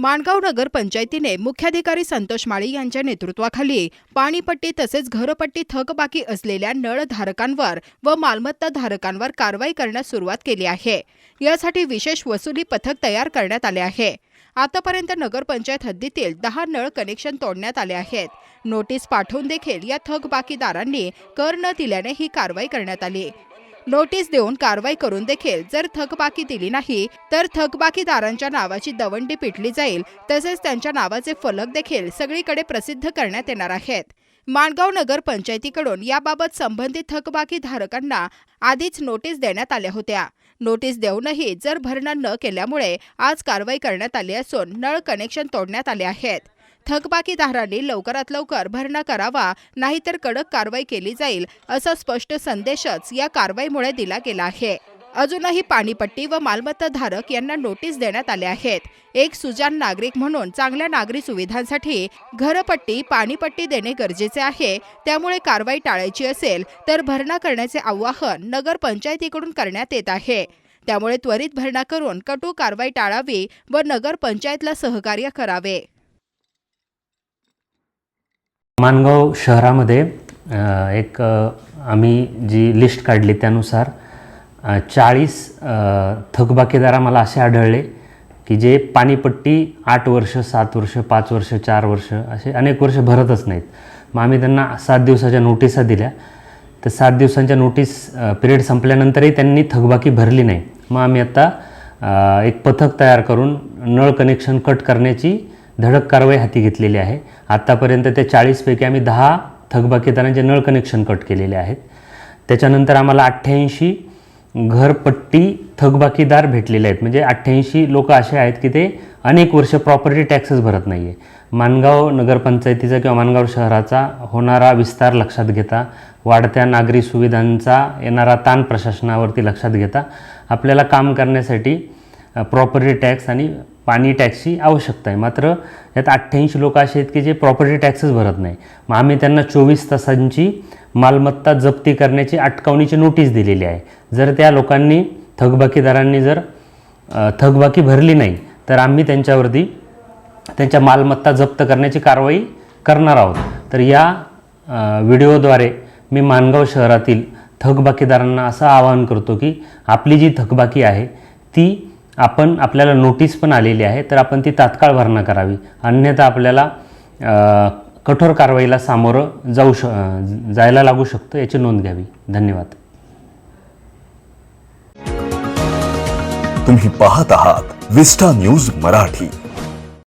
माणगाव नगर पंचायतीने मुख्याधिकारी संतोष माळी यांच्या नेतृत्वाखाली पाणीपट्टी तसेच घरपट्टी थकबाकी असलेल्या नळधारकांवर व मालमत्ता धारकांवर कारवाई करण्यास सुरुवात केली आहे. यासाठी विशेष वसुली पथक तयार करण्यात आले आहे. आतापर्यंत नगरपंचायत हद्दीतील दहा नळ कनेक्शन तोडण्यात आले आहेत. नोटीस पाठवून देखील या थकबाकीदारांनी कर न दिल्याने ही कारवाई करण्यात आली. नोटीस देऊन कारवाई करून देखील जर थकबाकी दिली नाही तर थकबाकीदारांच्या नावाची दवंडी पिटली जाईल. तसेच त्यांच्या नावाचे फलक देखील सगळीकडे प्रसिद्ध करण्यात येणार आहेत. माणगाव नगर पंचायतीकडून याबाबत संबंधित थकबाकी धारकांना आधीच नोटीस देण्यात आल्या होत्या. नोटीस देऊनही जर भरणा न केल्यामुळे आज कारवाई करण्यात आली असून नळ कनेक्शन तोडण्यात आले आहेत. थकबाकीदारांनी लवकरात लवकर भरणा करावा नाहीतर कडक कारवाई केली जाईल असा स्पष्ट संदेशच या कारवाईमुळे दिला गेला आहे. अजूनही पाणीपट्टी व मालमत्ता धारक यांना नोटीस देण्यात आल्या आहेत. एक सुजान नागरिक म्हणून चांगल्या नागरी सुविधांसाठी घरपट्टी पाणीपट्टी देणे गरजेचे आहे. त्यामुळे कारवाई टाळायची असेल तर भरणा करण्याचे आवाहन नगर पंचायतीकडून करण्यात येत आहे. त्यामुळे त्वरित भरणा करून कटू कारवाई टाळावी व नगर पंचायतला सहकार्य करावे. मानगाव शहरामध्ये एक आम्ही जी लिस्ट काढली त्यानुसार चाळीस थकबाकीदार आम्हाला असे आढळले की जे पाणीपट्टी आठ वर्ष सात वर्ष पाच वर्ष चार वर्ष असे अनेक वर्ष भरतच नाहीत. मग आम्ही त्यांना सात दिवसाच्या नोटिसा दिल्या. तर सात दिवसांच्या नोटीस पिरियड संपल्यानंतरही त्यांनी थकबाकी भरली नाही. मग आम्ही आत्ता एक पथक तयार करून नळ कनेक्शन कट करण्याची धडक कारवाई हाती घेतलेली आहे. आत्तापर्यंत त्या चाळीसपैकी आम्ही दहा थकबाकीदारांचे नळ कनेक्शन कट केलेले आहेत. त्याच्यानंतर आम्हाला अठ्ठ्याऐंशी घरपट्टी थकबाकीदार भेटलेले आहेत. म्हणजे अठ्ठ्याऐंशी लोक असे आहेत की ते अनेक वर्ष प्रॉपर्टी टॅक्सच भरत नाही आहे मानगाव नगरपंचायतीचा किंवा मानगाव शहराचा होणारा विस्तार लक्षात घेता वाढत्या नागरी सुविधांचा येणारा ताण प्रशासनावरती लक्षात घेता आपल्याला काम करण्यासाठी प्रॉपर्टी टॅक्स आणि पाणी टॅक्सची आवश्यकता आहे. मात्र यात अठ्ठ्याऐंशी लोक असे आहेत की जे प्रॉपर्टी टॅक्सच भरत नाही. मग आम्ही त्यांना चोवीस तासांची मालमत्ता जप्ती करण्याची अटकावणीची नोटीस दिलेली आहे. जर त्या लोकांनी थकबाकीदारांनी जर थकबाकी भरली नाही तर आम्ही त्यांच्यावरती त्यांच्या मालमत्ता जप्त करण्याची कारवाई करणार आहोत. तर या व्हिडिओद्वारे मी मानगाव शहरातील थकबाकीदारांना असं आवाहन करतो की आपली जी थकबाकी आहे ती आपण आपल्याला नोटीस पण आलेली आहे तर आपण ती तात्काळ भरणा करावी. अन्यथा आपल्याला कठोर कारवाईला सामोरं जाऊ श जायला लागू शकतं याची नोंद घ्यावी. धन्यवाद. तुम्ही पाहत आहात विस्टा न्यूज मराठी.